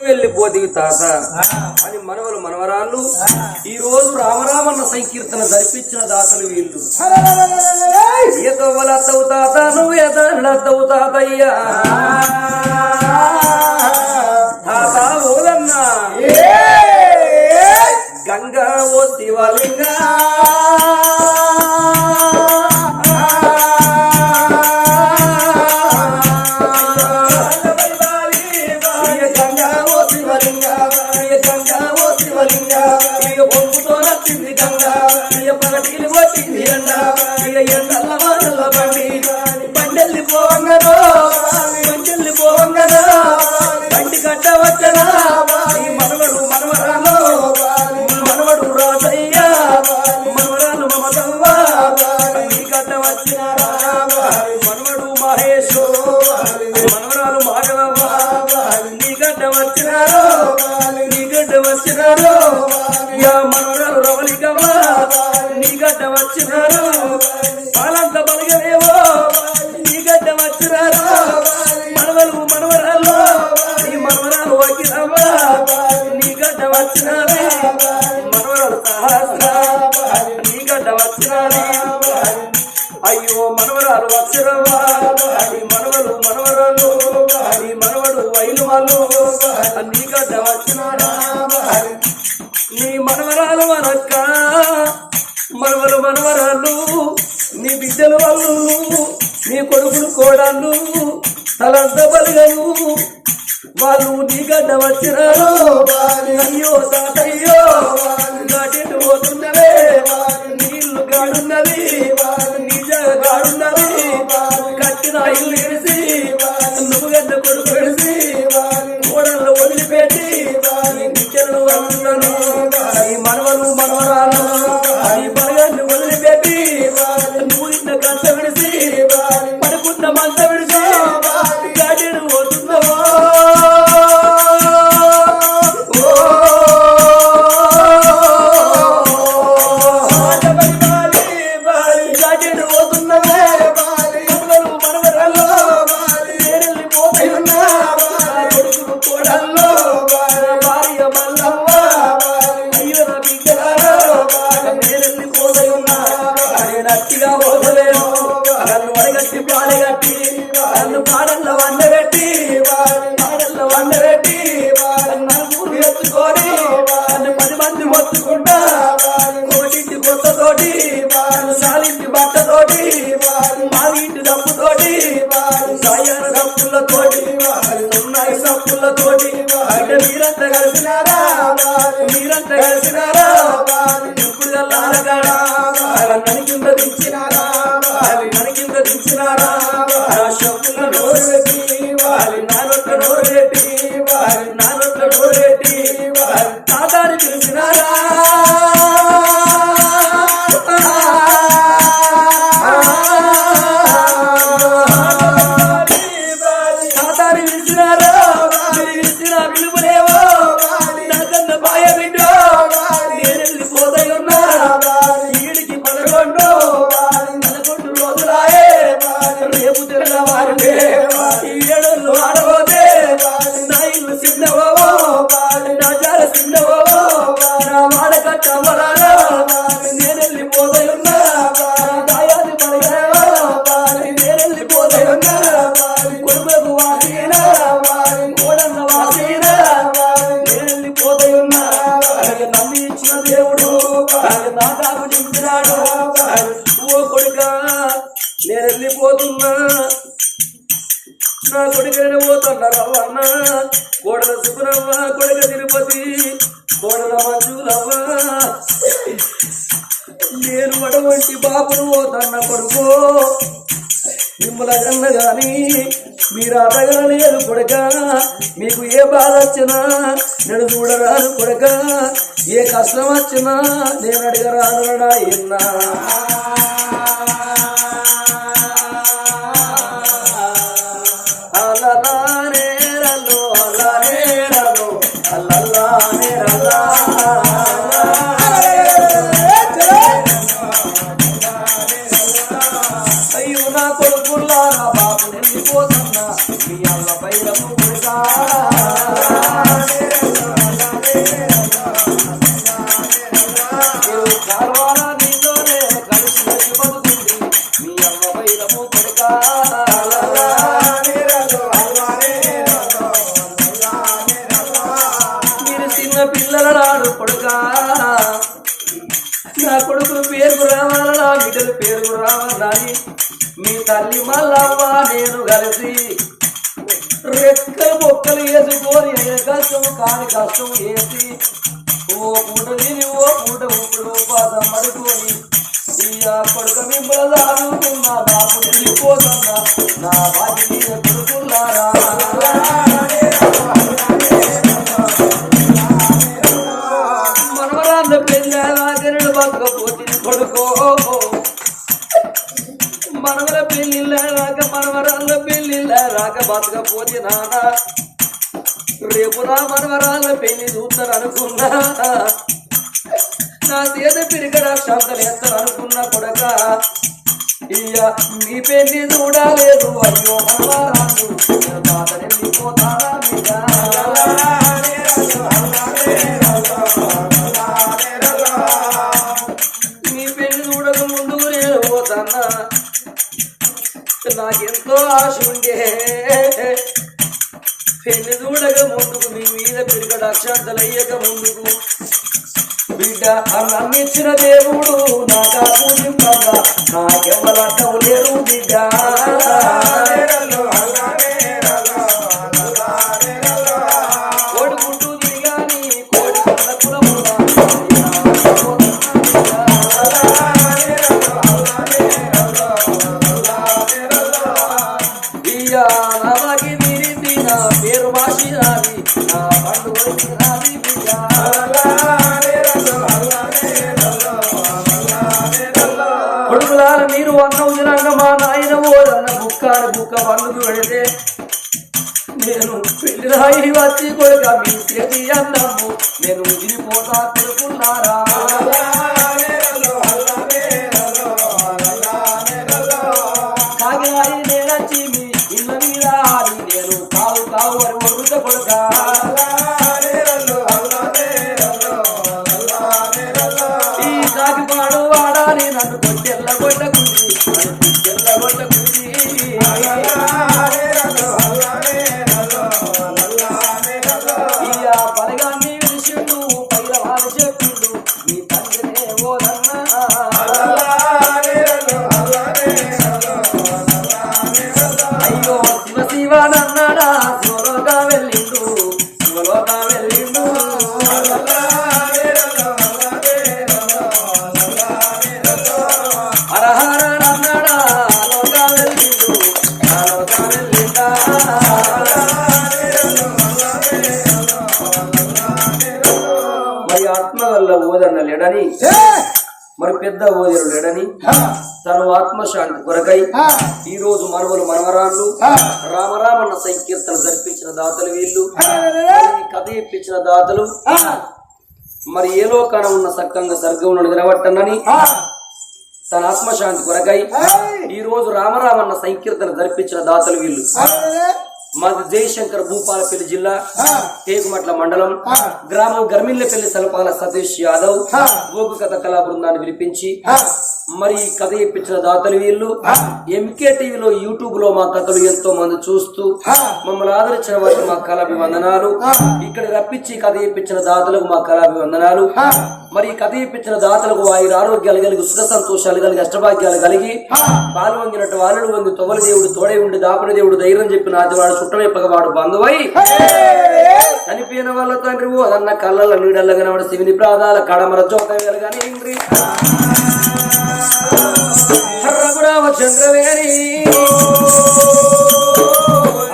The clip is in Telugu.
వెళ్ళిపోతివి తాత. అని మనవలు మనవరాళ్ళు ఈ రోజు రామరామన్న సంకీర్తన జరిపించిన దాతలు వీళ్ళు. ఏతవ్వలత్తవు తాత నువ్వు ఎదలత్తవు తాతయ్యా తాత ఓదన్నా గంగా ఓ శివలింగా గంగా, ఇయ పగటిలు ఎండ, ఇయ ఎండల బండి, బండెల్లి పోవంగనో, బండెల్లి పోవంగనో, బండి కట్ట వచ్చనా, ఈ మనవడు మనవరాలు, మనవడు రాజయ్య, మనవరాలు మమతవ్వ, ఈ కట్ట వచ్చినారా, వచ్చినారు మనవలు మనవరాలు నీ మనవరాలు నీ గడ్డ వచ్చినారు మనవరాలు సహస్ర నీ గడ్డ వచ్చినారు అయ్యో మనవరాలు మనవలు మనవరాలు ఈ మనవడు వైలు వాళ్ళు. నీ గడ్డ వచ్చినారా నీ మనవరాలు మనక్క మనవలు మనవరాలు నీ బిడ్డలు వాళ్ళు నీ కొడుకులు కోడాళ్ళు తలంత బలిగలు. వాళ్ళు నీ గడ్డ వచ్చినారు అయ్యో తాతయ్యో గాటెట్టు పోతున్నవే నీళ్ళు గాడున్నవి నిజ గాడున్నవి కట్టిన ఇల్లు ఎడిసి నువ్వు గడ్డ కొడుకు ఎడిసి కోడళ్ళు వదిలిపెట్టి నీ బిడ్డలను వదులుతాను మనవలు మనవరాలు పాడగట్టి నన్ను పాడల్లో వండగట్టి నా నేను వెళ్ళిపోతున్నా నా కొడుకైన పోతున్నా రవ్వన్న కోడల సుకురవ్వ కొడుక తిరుపతి కోడల మంజులవ్వ. నేను అటువంటి బాబును పోతన్న కొడుకు. మిమ్మల కన్న కానీ మీరు అడగలేదు కొడక. మీకు ఏ బాధ వచ్చినా నేను చూడరాను కొడక. ఏ కష్టం వచ్చినా నేను అడగరాను ఎన్నా. నా కొడుకులు పేరు రావాలా నా బిడ్డలు పేరు రావాలని. మీ తల్లి మల్లవ్వ నేను కలిసి రెక్కలు మొక్కలు వేసుకొని ఏ కష్టం కాని కష్టం వేసి ఓ పూట తిని ఓ పూట ఇప్పుడు పాదం పడుకొని ఇయ్యా కొడుక మిమ్మల్ని నా బాపు నిలిపోతున్నా నా రాక బతకపోతే నానా రేపు నా మనవరాళ్ళ పెళ్ళి చూస్తాను అనుకున్నా. నా చేత పెరిగడ శాంతలు వేస్తాను అనుకున్నా కొడక. ఇయ్య మీ పెళ్ళి చూడలేదు అయ్యో మనవరాలు మీద పెరిగడ ముందుకు. బిడ్డ అన్నం ఇచ్చిన దేవుడు నాకా పూజింపగా నాకెవ్వరడ్డం కొడుకులాల మీరు అన్న ఉదిరంగ మా నాయన ఓరన్న బుక్కాని బుక్క పండుగ పెడితే నేను పెళ్ళి రాయి వచ్చి కొడుక మీ చేతి అన్నము. నేను ఉదిరిపోతా కొడుకున్నారా? ఆత్మ వల్ల ఓదన్న లేడని మరి పెద్ద ఓదరు లేడని తను ఆత్మశాంతి కొరకై ఈ రోజు మనవలు మనవరాళ్ళు రామరామన్న సంకీర్తన జరిపించిన దాతలు వీళ్ళు కథ ఇప్పించిన దాతలు మరి ఏ లోకాన ఉన్న సక్కంగా సర్గంలో నిలబట్టనని తన ఆత్మశాంతి కొరకై ఈ రోజు రామరామన్న సంకీర్తన జరిపించిన దాతలు వీళ్ళు. మాది జయశంకర్ భూపాలపల్లి జిల్లా టేకుమట్ల మండలం. గ్రామం గర్మిల్లపల్లి సలపాల సతీష్ యాదవ్. గోగు కథ కళా బృందాన్ని పిలిపించి మరి ఈ కథ ఇప్పించిన దాతలు వీళ్ళు ఎంకే టీవీలో యూట్యూబ్లో మా కథలు ఎంతో మంది చూస్తూ మమ్మల్ని ఆదరించిన వారికి మా కళాభివందనాలు ఇక్కడ రప్పించి కథ ఇప్పించిన దాతలకు మా కళాభివందనాలు మరి ఈ కథ ఇప్పించిన దాతలకు వారి ఆరోగ్యాలు కలిగి సుఖ సంతోషాలు కలిగి అష్టభాగ్యాలు కలిగి పాలు వంగినట్టు వాళ్ళు వంగి తొగల దేవుడు తోడే ఉండి దాపన దేవుడు ధైర్యం చెప్పిన ఆదివాడు చుట్టమేపగవాడు బంధువై. చనిపోయిన వాళ్ళ తండ్రి ఓ అదన్న కళ్ళల నీడల్ల కనబడి శివుని ప్రాదాల కడమర జోక వెలగని చంద్రవేణి